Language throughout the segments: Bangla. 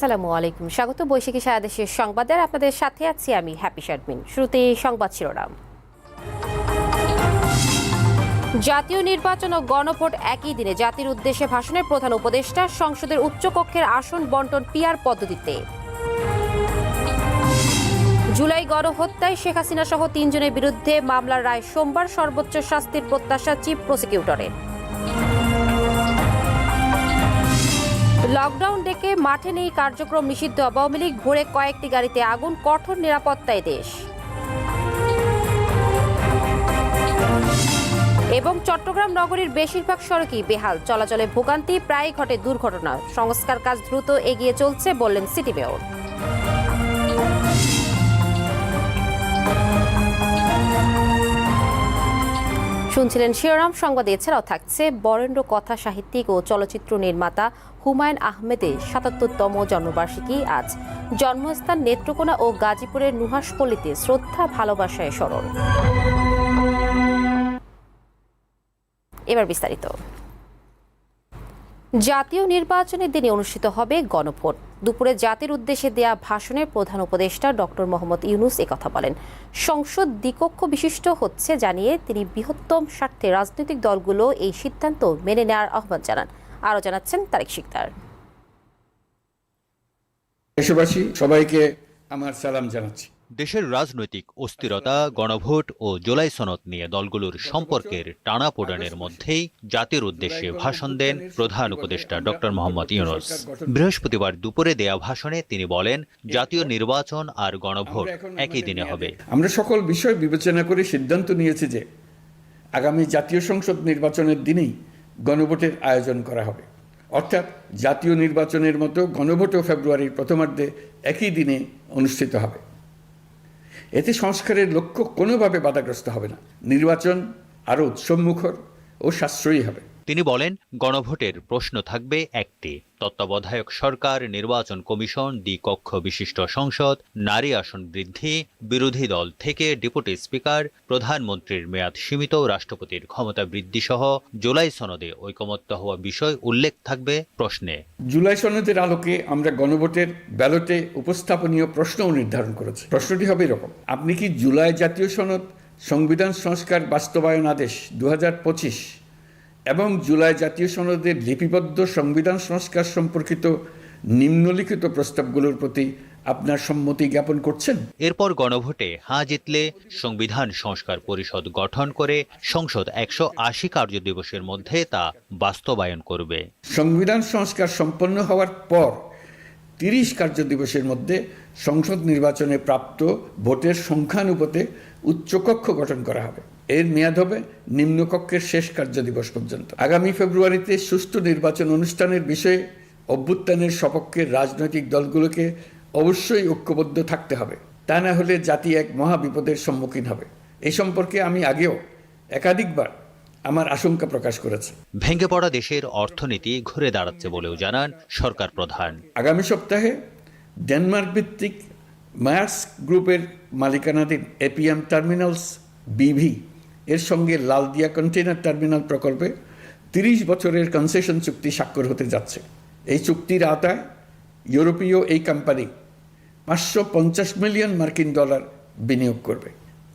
আসসালামু আলাইকুম। স্বাগত বৈশাখী সারা দেশের সংবাদের আপনাদের সাথে আছি আমি হ্যাপি শারমিন শুরুতে সংবাদ শিরোনাম। জাতীয় নির্বাচন ও গণভোট একই দিনে জাতির উদ্দেশ্যে ভাষণের প্রধান উপদেষ্টা সংসদের উচ্চকক্ষের আসন বন্টন পিয়ার পদ্ধতিতে। জুলাই গণহত্যায় শেখ হাসিনা সহ তিনজনের বিরুদ্ধে মামলার রায় সোমবার সর্বোচ্চ শাস্তির প্রত্যাশা চিফ প্রসিকিউটরের। লকডাউন ডেকে মাঠে নেই কার্যক্রম নিষিদ্ধ। আওয়ামী লীগ ভোরে কয়েকটি গাড়িতে আগুন, কঠোর নিরাপত্তায় দেশ। এবং চট্টগ্রাম নগরীর বেশিরভাগ সড়কই বেহাল। চলাচলে ভোগান্তি প্রায় ঘটে দুর্ঘটনা। সংস্কার কাজ দ্রুত এগিয়ে চলছে, বললেন সিটি মেয়র। শুনছিলেন শিরোনাম, সংবাদ এছাড়াও থাকছে বরেন্দ্র কথা সাহিত্যিক ও চলচ্চিত্র নির্মাতা হুমায়ুন আহমেদের সাতাত্তরতম জন্মবার্ষিকী আজ। জন্মস্থান নেত্রকোনা ও গাজীপুরের নুহাসপল্লীতে শ্রদ্ধা, ভালোবাসায় স্মরণ। এবার বিস্তারিত। জাতীয় নির্বাচনের দিনে অনুষ্ঠিত হবে গণভোট। দুপুরে জাতির উদ্দেশ্যে দেয়া ভাষণের প্রধান উপদেষ্টা ডক্টর মোহাম্মদ ইউনুস একথা বলেন। সংসদ দ্বিকক্ষ বিশিষ্ট হচ্ছে জানিয়ে তিনি বৃহত্তম স্বার্থে রাজনৈতিক দলগুলো এই সিদ্ধান্ত মেনে নেওয়ার আহ্বান জানান। আরও জানাচ্ছেন তারেক শিকদার। দেশবাসী, সবাইকে আমার সালাম জানাচ্ছি। দেশের রাজনৈতিক অস্থিরতা, গণভোট ও জুলাই সনদ নিয়ে দলগুলোর সম্পর্কের টানাপোড়েনের মধ্যেই জাতির উদ্দেশ্যে ভাষণ দেন প্রধান উপদেষ্টা ডক্টর মোহাম্মদ ইউনুস। বৃহস্পতিবার দুপুরে দেয়া ভাষণে তিনি বলেন, জাতীয় নির্বাচন আর গণভোট একই দিনে হবে। আমরা সকল বিষয় বিবেচনা করে সিদ্ধান্ত নিয়েছি যে আগামী জাতীয় সংসদ নির্বাচনের দিনেই গণভোটের আয়োজন করা হবে। অর্থাৎ জাতীয় নির্বাচনের মতো গণভোটও ফেব্রুয়ারির প্রথমার্ধে একই দিনে অনুষ্ঠিত হবে। এতে সংস্কারের লক্ষ্য কোনোভাবে বাধাগ্রস্ত হবে না। নির্বাচন আরও উৎসবমুখর ও সাশ্রয়ী হবে। তিনি বলেন, গণভোটের প্রশ্ন থাকবে একটি। তত্ত্বাবধায়ক সরকার, নির্বাচন কমিশন, দ্বিকক্ষ বিশিষ্ট সংসদ, নারী আসন বৃদ্ধি, বিরোধী দল থেকে ডেপুটি স্পিকার, প্রধানমন্ত্রীর মেয়াদ সীমিত, রাষ্ট্রপতির ক্ষমতা বৃদ্ধি সহ জুলাই সনদে ঐকমত্য হওয়া বিষয় উল্লেখ থাকবে প্রশ্নে। জুলাই সনদের আলোকে আমরা গণভোটের ব্যালটে উপস্থাপনীয় প্রশ্নও নির্ধারণ করেছি। প্রশ্নটি হবে এরকম, আপনি কি জুলাই জাতীয় সনদ, সংবিধান সংস্কার বাস্তবায়ন আদেশ দু হাজার পঁচিশ এবং জুলাই জাতীয় সনদের লিপিবদ্ধ সংবিধান সংস্কার সম্পর্কিত নিম্নলিখিত প্রস্তাবগুলোর প্রতি আপনার সম্মতি জ্ঞাপন করছেন? এরপর গণভোটে হাঁ জিতলে সংবিধান সংস্কার পরিষদ গঠন করে সংসদ একশো আশি কার্যদিবসের মধ্যে তা বাস্তবায়ন করবে। সংবিধান সংস্কার সম্পন্ন হওয়ার পর তিরিশ কার্যদিবসের মধ্যে সংসদ নির্বাচনে প্রাপ্ত ভোটের সংখ্যানুপাতে উচ্চকক্ষ গঠন করা হবে। এর মেয়াদ হবে নিম্নকক্ষের শেষ কার্য দিবস পর্যন্ত। আগামী ফেব্রুয়ারিতে সুষ্ঠু নির্বাচন অনুষ্ঠানের বিষয়ে অভ্যুত্থানের সপক্ষে রাজনৈতিক দলগুলোকে অবশ্যই ঐক্যবদ্ধ থাকতে হবে। তা না হলে জাতি এক মহা বিপদের সম্মুখীন হবে। এই সম্পর্কে আমি আগেও একাধিকবার আমার আশঙ্কা প্রকাশ করেছি। ভেঙে পড়া দেশের অর্থনীতি ঘুরে দাঁড়াচ্ছে বলেও জানান সরকার প্রধান। আগামী সপ্তাহে ডেনমার্ক ভিত্তিক মায়ার্স গ্রুপের মালিকানাধীন এপিএম টার্মিনালস বিভি এর সঙ্গে লালদিয়া কন্টেনার টার্মিনাল প্রকল্পে তিরিশ বছরের কনসেশন চুক্তি স্বাক্ষর হতে যাচ্ছে। এই চুক্তির আওতায় ইউরোপীয় এই কোম্পানি পাঁচশো পঞ্চাশ মিলিয়ন মার্কিন ডলার বিনিয়োগ করবে।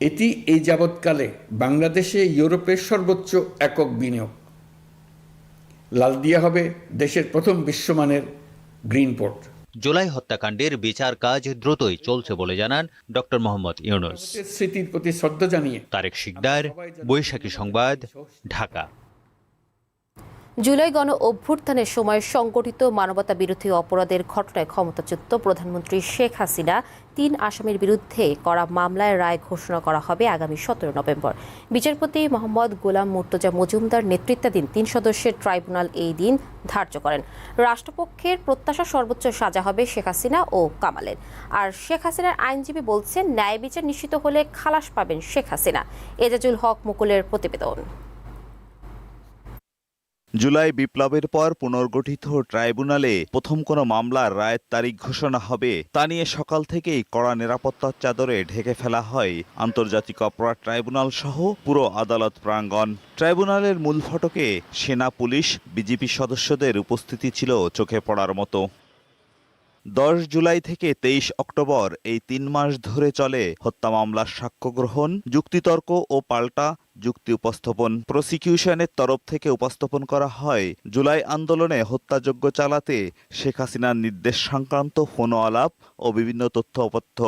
এটি এই যাবৎকালে বাংলাদেশে ইউরোপের সর্বোচ্চ একক বিনিয়োগ। লালদিয়া হবে দেশের প্রথম বিশ্বমানের গ্রিন পোর্ট। জুলাই হত্যাকাণ্ডের বিচার কাজ দ্রুতই চলছে বলে জানান ড মোহাম্মদ ইউনুস। স্মৃতির প্রতি শ্রদ্ধা জানিয়ে তারেক শিকদার বৈশাখী সংবাদ ঢাকা। জুলাই গণ অভ্যুত্থানের সময় সংগঠিত মানবতা বিরোধী অপরাধের ঘটনায় ক্ষমতাচ্যুত প্রধানমন্ত্রী শেখ হাসিনা তিন আসামির বিরুদ্ধে করা মামলায় রায় ঘোষণা করা হবে আগামী সতেরো নভেম্বর। বিচারপতি মোহাম্মদ গোলাম মুর্তজা মজুমদার নেতৃত্বাধীন তিন সদস্যের ট্রাইব্যুনাল এই দিন ধার্য করেন। রাষ্ট্রপক্ষের প্রত্যাশা সর্বোচ্চ সাজা হবে শেখ হাসিনা ও কামালের। আর শেখ হাসিনার আইনজীবী বলছেন, ন্যায় বিচার নিশ্চিত হলে খালাস পাবেন শেখ হাসিনা। এজাজুল হক মুকুলের প্রতিবেদন। জুলাই বিপ্লবের পর পুনর্গঠিত ট্রাইব্যুনালে প্রথম কোনো মামলার রায়ের তারিখ ঘোষণা হবে, তা নিয়ে সকাল থেকেই কড়া নিরাপত্তার চাদরে ঢেকে ফেলা হয় আন্তর্জাতিক অপরাধ ট্রাইব্যুনাল সহ পুরো আদালত প্রাঙ্গণ। ট্রাইব্যুনালের মূল ফটকে সেনা, পুলিশ, বিজেপি সদস্যদের উপস্থিতি ছিল চোখে পড়ার মতো। দশ জুলাই থেকে তেইশ অক্টোবর এই তিন মাস ধরে চলে হত্যা মামলার সাক্ষ্য গ্রহণ, যুক্তিতর্ক ও পাল্টা যুক্তি উপস্থাপন। প্রসিকিউশনের তরফ থেকে উপস্থাপন করা হয় জুলাই আন্দোলনে হত্যাযোগ্য চালাতে শেখ হাসিনার নির্দেশ সংক্রান্ত ফোনো আলাপ ও বিভিন্ন তথ্যপথ্য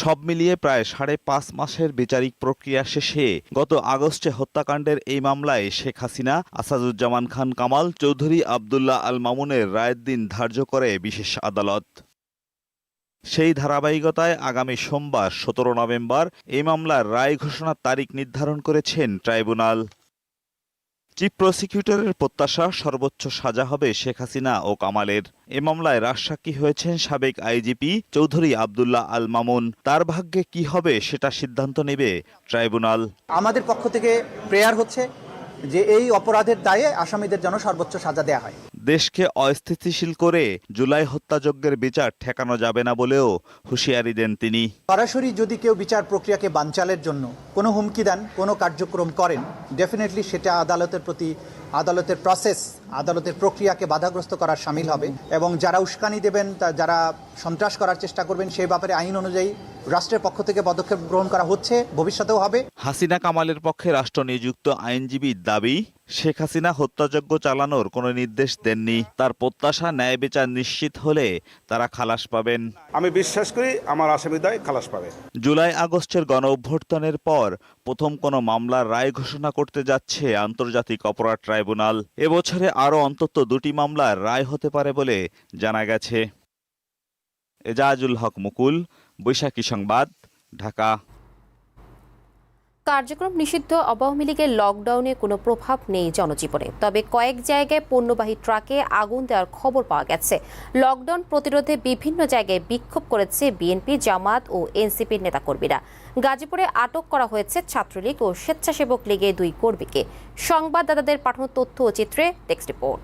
সব মিলিয়ে প্রায় সাড়ে পাঁচ মাসের বিচারিক প্রক্রিয়া শেষে গত আগস্টে হত্যাকাণ্ডের এই মামলায় শেখ হাসিনা, আসাদুজ্জামান খান কামাল, চৌধুরী আবদুল্লাহ আল মামুনের রায়ের দিন ধার্য করে বিশেষ আদালত। সেই ধারাবাহিকতায় আগামী সোমবার, সতেরো নভেম্বর, এই মামলার রায় ঘোষণার তারিখ নির্ধারণ করেছেন ট্রাইব্যুনাল। চিফ প্রসিকিউটরের প্রত্যাশা সর্বোচ্চ সাজা হবে শেখ হাসিনা ও কামালের। এ মামলায় রাজসাক্ষী হয়েছেন সাবেক আইজিপি চৌধুরী আবদুল্লাহ আল মামুন। তার ভাগ্যে কি হবে সেটা সিদ্ধান্ত নেবে ট্রাইব্যুনাল। আমাদের পক্ষ থেকে প্রেয়ার হচ্ছে। যে এই অপরাধের দায়ে আসামিদের যেন সর্বোচ্চ সাজা দেয়া হয়। দেশকে অস্থিতিশীল করে জুলাই হত্যাযজ্ঞের বিচার ঠেকানো যাবে না বলেও হুঁশিয়ারি দেন তিনি। সরাসরি যদি কেউ বিচার প্রক্রিয়াকে বানচালের জন্য কোনো হুমকি দেন কোনো কার্যক্রম করেন ডেফিনেটলি সেটা আদালতের প্রতি আদালতের প্রসেস আদালতের প্রক্রিয়াকে বাধাগ্রস্ত করার সামিল হবে এবং যারা উস্কানি দেবেন তা যারা সন্ত্রাস করার চেষ্টা করবেন সেই ব্যাপারে আইন অনুযায়ী রাষ্ট্রের পক্ষ থেকে পদক্ষেপ গ্রহণ করা হচ্ছে ভবিষ্যতেও হবে। হাসিনা কামালের পক্ষে রাষ্ট্র নিযুক্ত আইনজীবীর দাবি শেখ হাসিনা হত্যাযজ্ঞ চালানোর কোনো নির্দেশ দেননি। তার প্রত্যাশা ন্যায় বিচার নিশ্চিত হলে তারা খালাস পাবেন। আমি বিশ্বাস করি আমার আসামিদায় খালাস পাবে। জুলাই আগস্টের গণ অভ্যর্থনের পর প্রথম কোনো মামলার রায় ঘোষণা করতে যাচ্ছে আন্তর্জাতিক অপরাধ ট্রাইব্যুনাল। এবছরে আরও অন্তত দুটি মামলার রায় হতে পারে বলে জানা গেছে। এজাজুল হক মুকুল বৈশাখী সংবাদ ঢাকা। কার্যক্রম নিষিদ্ধ, আওয়ামী লীগের লকডাউনে কোনো প্রভাব নেই জনজীবনে। তবে কয়েক জায়গায় পণ্যবাহী ট্রাকে আগুন দেওয়ার খবর পাওয়া গেছে। লকডাউন প্রতিরোধে বিভিন্ন জায়গায় বিক্ষোভ করেছে বিএনপি জামাত ও এনসিপির নেতাকর্মীরা। গাজীপুরে আটক করা হয়েছে ছাত্রলীগ ও স্বেচ্ছাসেবক লীগের দুই কর্মীকে। সংবাদদাতাদের পাঠানো তথ্য ও চিত্রে টেক্সট রিপোর্ট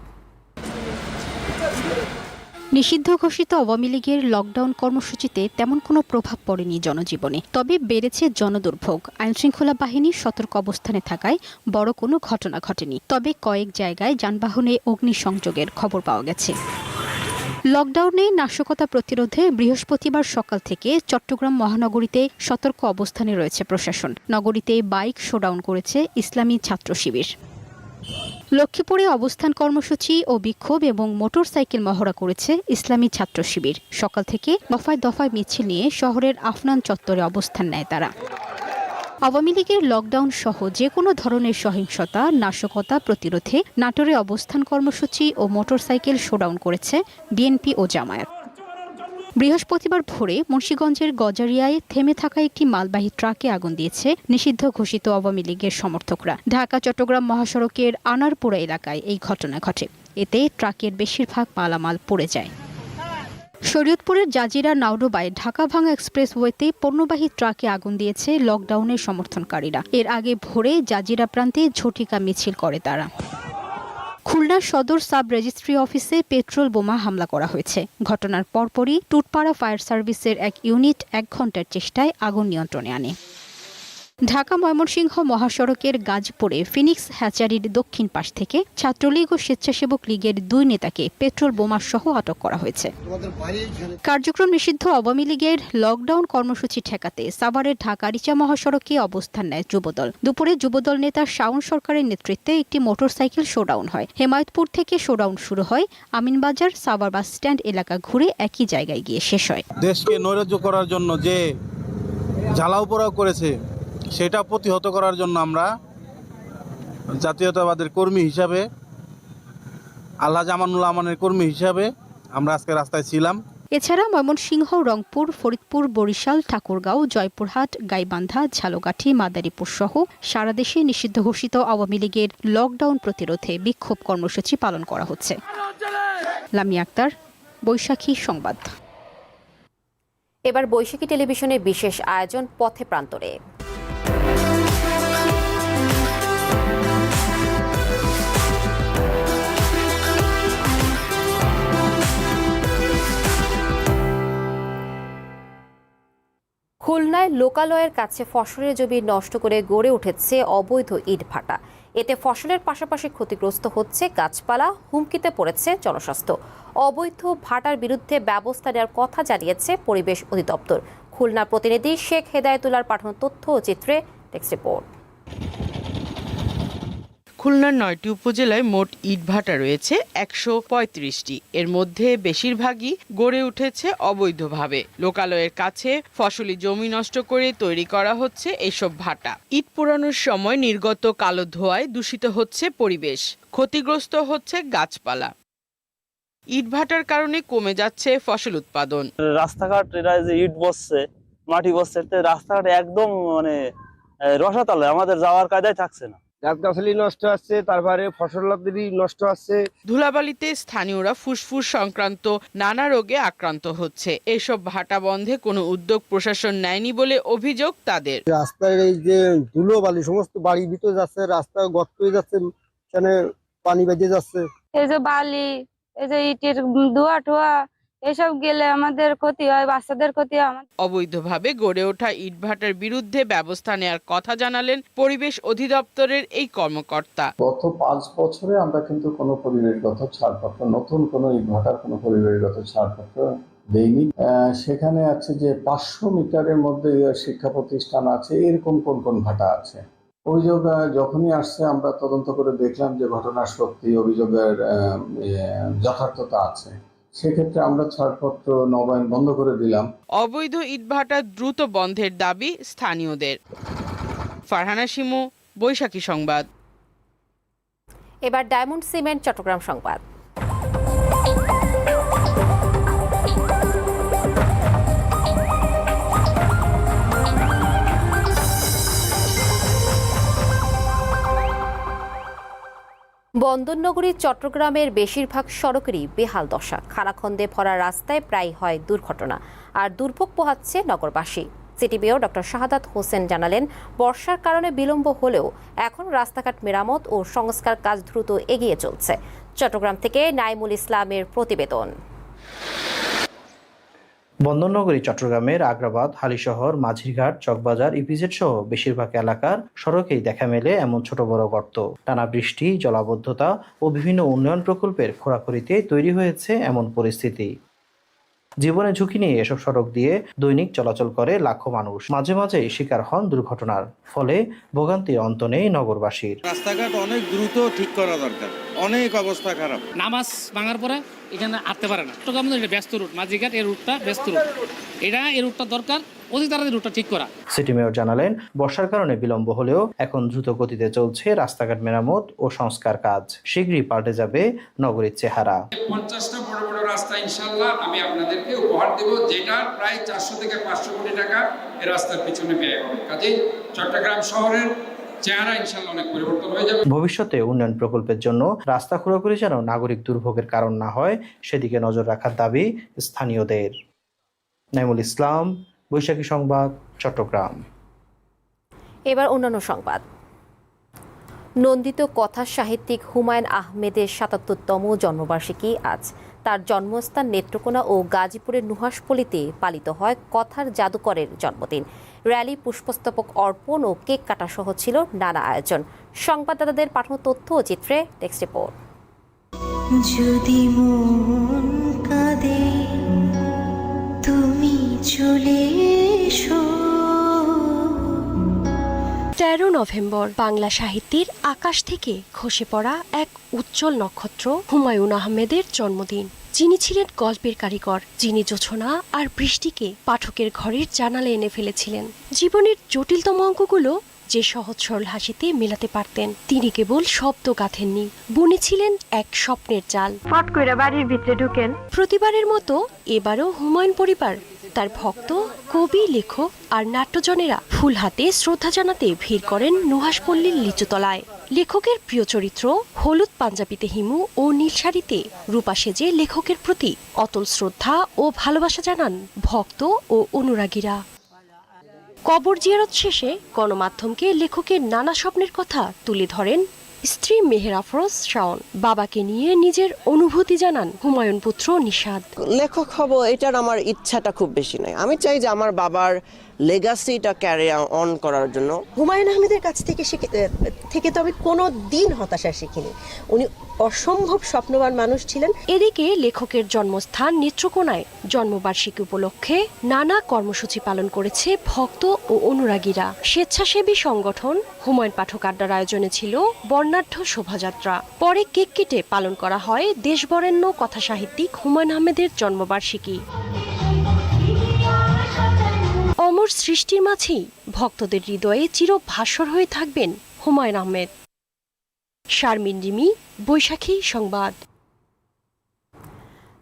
নিষিদ্ধ ঘোষিত আওয়ামী লীগের লকডাউন কর্মসূচিতে তেমন কোনো প্রভাব পড়েনি জনজীবনে। তবে বেড়েছে জনদুর্ভোগ। আইনশৃঙ্খলা বাহিনীর সতর্ক অবস্থানে থাকায় বড় কোনো ঘটনা ঘটেনি। তবে কয়েক জায়গায় যানবাহনে অগ্নিসংযোগের খবর পাওয়া গেছে। লকডাউনে নাশকতা প্রতিরোধে বৃহস্পতিবার সকাল থেকে চট্টগ্রাম মহানগরীতে সতর্ক অবস্থানে রয়েছে প্রশাসন। নগরীতে বাইক শোডাউন করেছে ইসলামী ছাত্র শিবির। লক্ষ্মীপুরে অবস্থান কর্মসূচি ও বিক্ষোভ এবং মোটর সাইকেল মহড়া করেছে ইসলামী ছাত্র শিবির। সকাল থেকে দফায় দফায় মিছিল নিয়ে শহরের আফনান চত্বরে অবস্থান নেয় তারা। আওয়ামী লীগের লকডাউন সহ যে কোনো ধরনের সহিংসতা, নাশকতা প্রতিরোধে নাটোরে অবস্থান কর্মসূচি ও মোটরসাইকেল শোডাউন করেছে বিএনপি ও জামায়াত। বৃহস্পতিবার ভোরে মুন্সীগঞ্জের গজারিয়ায় থেমে থাকা একটি মালবাহী ট্রাকে আগুন দিয়েছে নিষিদ্ধ ঘোষিত আওয়ামী লীগের সমর্থকরা। ঢাকা, চট্টগ্রাম মহাসড়কের আনারপুরা এলাকায় এই ঘটনা ঘটে। এতে ট্রাকের বেশিরভাগ মালামাল পড়ে যায়। শরীয়তপুরের জাজিরা নাওডোবায় ঢাকা ভাঙা এক্সপ্রেসওয়েতে পণ্যবাহী ট্রাকে আগুন দিয়েছে লকডাউনের সমর্থনকারীরা। এর আগে ভোরে জাজিরা প্রান্তে ঝটিকা মিছিল করে তারা। খুলনা সদর সাব রেজিস্ট্রি অফিসে পেট্রোল বোমা হামলা করা হয়েছে। ঘটনার পরপরই টুটপাড়া ফায়ার সার্ভিসের এক ইউনিট এক ঘণ্টার চেষ্টায় আগুন নিয়ন্ত্রণে আনে। ঢাকা ময়মনসিংহ মহাসড়কের গাজপুরে ফিনিক্স হ্যাচারির দক্ষিণ পাশ থেকে ছাত্রলীগ ও স্বেচ্ছাসেবক লীগের দুই নেতাকে পেট্রোল বোমা সহ আটক করা হয়েছে। কার্যক্রম নিষিদ্ধ আওয়ামী লীগের লকডাউন কর্মসূচি ঠেকাতে সাভারের ঢাকা রিচা মহাসড়কে অবস্থান নেয় যুবদল। দুপুরে যুবদল নেতা শাওন সরকারের নেতৃত্বে একটি মোটরসাইকেল শোডাউন হয়। হেমায়তপুর থেকে শোডাউন শুরু হয়। আমিনবাজার, সাভার বাস স্ট্যান্ড এলাকা ঘুরে একই জায়গায় গিয়ে শেষ হয়। দেশকে নৈরাজ্য করার জন্য যে জ্বালাও পোড়াও করেছে সেটা প্রতিহত করার জন্য আমরা জাতীয়তাবাদের কর্মী হিসাবে আল্লাহ জামানুল আমানের কর্মী হিসাবে আমরা আজকে রাস্তায় ছিলাম। এছাড়া ময়মনসিংহ রংপুর ফরিদপুর বরিশাল ঠাকুরগাঁও জয়পুরহাট গাইবান্ধা ঝালকাঠি মাদারীপুর সহ সারা দেশে নিষিদ্ধ ঘোষিত আওয়ামী লীগের লকডাউন প্রতিরোধে বিক্ষোভ কর্মসূচি পালন করা হচ্ছে। লামি আক্তার বৈশাখী সংবাদ। এবার বৈশাখী টেলিভিশনের বিশেষ আয়োজন পথে প্রান্তরে। খুলনায় লোকালয়ের কাছে ফসলের জমি নষ্ট করে গড়ে উঠেছে অবৈধ ইট ভাটা। এতে ফসলের পাশাপাশি ক্ষতিগ্রস্ত হচ্ছে গাছপালা, হুমকিতে পড়েছে জনস্বাস্থ্য। অবৈধ ভাটার বিরুদ্ধে ব্যবস্থা নেওয়ার কথা জানিয়েছে পরিবেশ অধিদপ্তর। খুলনা প্রতিনিধি শেখ হেদায়তুল্লার পাঠানো তথ্য ও চিত্রে টেক্সট রিপোর্ট। খুলনার নয়টি উপজেলায় মোট ইটভাটা রয়েছে, একশো পঁয়ত্রিশটি। এর মধ্যে বেশিরভাগই গড়ে উঠেছে অবৈধভাবে। লোকালয়ের কাছে ফসলি জমি নষ্ট করে তৈরি করা হচ্ছে এসব ভাটা। ইট পোড়ানোর সময় নির্গত কালো ধোঁয়ায় দূষিত হচ্ছে পরিবেশ। ক্ষতিগ্রস্ত হচ্ছে গাছপালা। ইটভাটার কারণে কমে যাচ্ছে ফসল উৎপাদন। রাস্তাঘাট যে ইট বসছে, মাটি বসছে রাস্তাঘাট একদম মানে রসাতলে। আমাদের যাওয়ার কায়দায় থাকছে না। গাছগাছালি নষ্ট হচ্ছে তারপরে ফসলাদি নষ্ট হচ্ছে। ধুলাবালিতে স্থানীয়রা ফুসফুস সংক্রান্ত নানা রোগে আক্রান্ত হচ্ছে। এসব ভাটা বন্ধে কোনো উদ্যোগ প্রশাসন নেয়নি বলে অভিযোগ তাদের। রাস্তায় এই যে ধুলো বালি সমস্ত বাড়ির ভিতরে যাচ্ছে রাস্তা গর্ত হয়ে যাচ্ছে সেখানে পানি বেজে যাচ্ছে। এই যে বালি এই যে ইটের ধোয়া ঠোয়া এসব গেলে আমাদের ক্ষতি হয় বাচ্চাদের ক্ষতি হয় আমাদের অবৈধভাবে গড়ে ওঠা ইটভাটার বিরুদ্ধে ব্যবস্থা নেয়ার কথা জানালেন পরিবেশ অধিদপ্তরের এই কর্মকর্তা। গত পাঁচ বছরে আমরা কিন্তু কোনো পরিবেশগত ছাড়পত্র নতুন কোনো ইটভাটার কোনো পরিবেশগত ছাড়পত্র দেইনি। আহ, সেখানে আছে যে পাঁচশো মিটারের মধ্যে শিক্ষা প্রতিষ্ঠান আছে এরকম কোন কোন ভাটা আছে? অভিযোগ যখনই আসছে আমরা তদন্ত করে দেখলাম যে ঘটনার সত্যি অভিযোগের আহ, যথার্থতা আছে। সেক্ষেত্রে আমরা ছাড়পত্র নবায়ন বন্ধ করে দিলাম। অবৈধ ইটভাটা দ্রুত বন্ধের দাবি স্থানীয়দের। ফারহানা শিমু বৈশাখী সংবাদ। এবার ডায়মন্ড সিমেন্ট চট্টগ্রাম সংবাদ। বন্দরনগরী, চট্টগ্রামের বেশিরভাগ সড়কেরই বেহাল দশা। খানাখন্দে ভরা রাস্তায় প্রায় হয় দুর্ঘটনা। আর দুর্ভোগ পোহাচ্ছে নগরবাসী। City mayor doctor Shahadat Hossain জানালেন, বর্ষার কারণে বিলম্ব হলেও এখন রাস্তাঘাট মেরামত ও সংস্কার কাজ দ্রুত এগিয়ে চলছে। চট্টগ্রাম থেকে নাইমুল ইসলামের প্রতিবেদন। বন্দরনগরী চট্টগ্রামের আগ্রাবাদ হালিশহর মাঝিরঘাট চকবাজার ইপিজেড সহ বেশিরভাগ এলাকার সড়কেই দেখা মেলে এমন ছোট বড় গর্ত। টানা বৃষ্টি জলাবদ্ধতা ও বিভিন্ন উন্নয়ন প্রকল্পের খোরাখুরিতে তৈরি হয়েছে এমন পরিস্থিতি। জীবনে ঝুঁকি নিয়ে এসব সড়ক দিয়ে দৈনিক চলাচল করে লাখো মানুষ। মাঝে মাঝে শিকার হন দুর্ঘটনার ফলে ভোগান্তির অন্ত নেই নগরবাসীর। রাস্তাঘাট অনেক দ্রুত ঠিক করা দরকার। অনেক অবস্থা খারাপ। নামাজ ভাঙার পরে এখানে আসতে পারে না। চট্টগ্রাম এটা ব্যস্ত রুট মাঝিঘাট এই রুটটা ব্যস্ত রুট। এটা এই রুটটা দরকার অতি তাড়াতাড়ি রুটটা ঠিক করা। সিটি মেয়র জানালেন বর্ষার কারণে বিলম্ব হলেও এখন দ্রুত গতিতে চলছে রাস্তাঘাট মেরামত ও সংস্কার কাজ। শীঘ্রই পাল্টে যাবে নগরীর চেহারা। পঞ্চাশটা বড় বড় রাস্তা ইনশাল্লাহ আমি আপনাদেরকে উপহার দেব যেটা প্রায় চারশো থেকে পাঁচশো কোটি টাকা এই রাস্তার পিছনে ব্যয় হবে। কাজেই চট্টগ্রাম শহরের চেহারা ইনশাল্লাহ অনেক পরিবর্তন হয়ে যাবে। ভবিষ্যতে উন্নয়ন প্রকল্পের জন্য রাস্তা খোঁড়াখুড়ি যেন নাগরিক দুর্ভোগের কারণ না হয় সেদিকে নজর রাখার দাবি স্থানীয়দের। নাইমুল ইসলাম বৈশাখী সংবাদ চট্টগ্রাম। এবার অন্যান্য সংবাদ। নন্দিত কথা সাহিত্যিক হুমায়ুন আহমেদের সাতাত্তরতম জন্মবার্ষিকী আজ। তার জন্মস্থান নেত্রকোনা ও গাজীপুরের নুহাসপল্লিতে পালিত হয় কথার জাদুকরের জন্মদিন। র্যালি পুষ্পস্তবক অর্পণ ও কেক কাটা সহ ছিল নানা আয়োজন। সংবাদদাতাদের পাঠানো তথ্য ও চিত্রে টেক্সট রিপোর্ট। যদি মন কাঁদে তুমি চলে এসো। তেরো নভেম্বর বাংলা সাহিত্যের আকাশ থেকে খসে পড়া এক উজ্জ্বল নক্ষত্র হুমায়ুন আহমেদের জন্মদিন। যিনি ছিলেন গল্পের কারিগর যিনি জোছনা আর বৃষ্টিকে পাঠকের ঘরের জানালে এনে ফেলেছিলেন। জীবনের জটিলতম অঙ্কগুলো যে সহজ সরল হাসিতে মেলাতে পারতেন তিনি কেবল শব্দ গাঁথেননি বুনেছিলেন এক স্বপ্নের জাল। ফট করে বাড়ির ভিতরে ঢুকেন। প্রতিবারের মতো এবারও হুমায়ুন পরিবার তার ভক্ত কবি লেখক আর নাট্যজনেরা ফুল হাতে শ্রদ্ধা জানাতে ভিড় করেন নুহাসপল্লীর লিচুতলায়। লেখকের প্রিয় চরিত্র হলুদ পাঞ্জাবিতে হিমু ও নীল শাড়িতে রূপা সেজে লেখকের প্রতি অতল শ্রদ্ধা ও ভালোবাসা জানান ভক্ত ও অনুরাগীরা। কবর জিয়ারত শেষে গণমাধ্যমকে লেখকের নানা স্বপ্নের কথা তুলে ধরেন স্ত্রী মেহের আফরোজ শাওন। বাবাকে নিয়ে নিজের অনুভূতি জানান হুমায়ুন পুত্র নিষাদ লেখক হব এটার আমার ইচ্ছাটা খুব বেশি নয়। আমি চাই যে আমার বাবার লেগাসিটা ক্যারি অন করার জন্য। হুমায়ুন আহমেদের কাছ থেকে শিখে থেকে তো আমি কোনো দিন হতাশা শিখিনি। উনি অসম্ভব স্বপ্নবান মানুষ ছিলেন। এদিকে লেখকের জন্মস্থান নেত্রকোনায় জন্মবার্ষিকী উপলক্ষে নানা কর্মসূচি পালন করেছে ভক্ত ও অনুরাগীরা। স্বেচ্ছাসেবী সংগঠন হুমায়ুন পাঠক আড্ডার আয়োজনে ছিল বর্ণাঢ্য শোভাযাত্রা। পরে কেক কেটে পালন করা হয় দেশবরেণ্য কথা সাহিত্যিক হুমায়ুন আহমেদের জন্মবার্ষিকী। অমর সৃষ্টির মাঝেই ভক্তদের হৃদয়ে চির ভাস্বর হয়ে থাকবেন হুমায়ুন আহমেদ। শারমিন রিমি, বৈশাখী সংবাদ।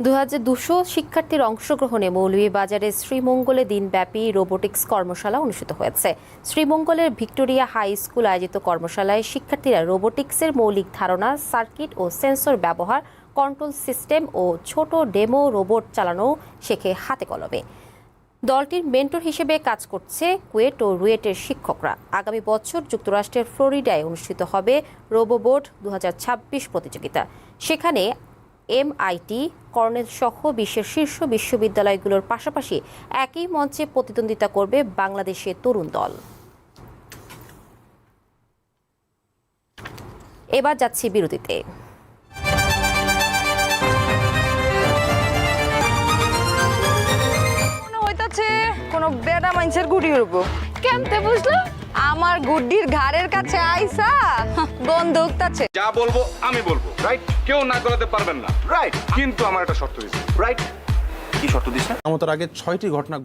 দু হাজার দুশো শিক্ষার্থীর অংশগ্রহণে মৌলভীবাজারের শ্রীমঙ্গলে দিনব্যাপী রোবোটিক্স কর্মশালা অনুষ্ঠিত হয়েছে। শ্রীমঙ্গলের ভিক্টোরিয়া হাই স্কুল আয়োজিত কর্মশালায় শিক্ষার্থীরা রোবোটিক্সের মৌলিক ধারণা, সার্কিট ও সেন্সর ব্যবহার, কন্ট্রোল সিস্টেম ও ছোট ডেমো রোবট চালানো শেখে হাতে কলমে। দলটির মেন্টর হিসেবে কাজ করছে কুয়েট ও রুয়েটের শিক্ষকরা। আগামী বছর যুক্তরাষ্ট্রের ফ্লোরিডায় অনুষ্ঠিত হবে রোবোবোর্ড দু প্রতিযোগিতা। সেখানে এমআইটি, কর্নেল সহ বিশ্বের শীর্ষ বিশ্ববিদ্যালয়গুলোর পাশাপাশি একই মঞ্চে প্রতিদ্বন্দ্বিতা করবে বাংলাদেশের তরুণ দল। এবার যাচ্ছি বিরতিতে। বেডা মানুষের গুড়ি উড়ব। কেমতে বুঝলো? আমার গুড্ডির ঘাড়ের কাছে আইসা বন্দুক আছে যা বলব আমি বলব রাইট কেউ না করাতে পারবেন না। রাইট কিন্তু আমার একটা শর্ত দিছি রাইট কি শর্ত না আমাদের আগে ছয়টি ঘটনা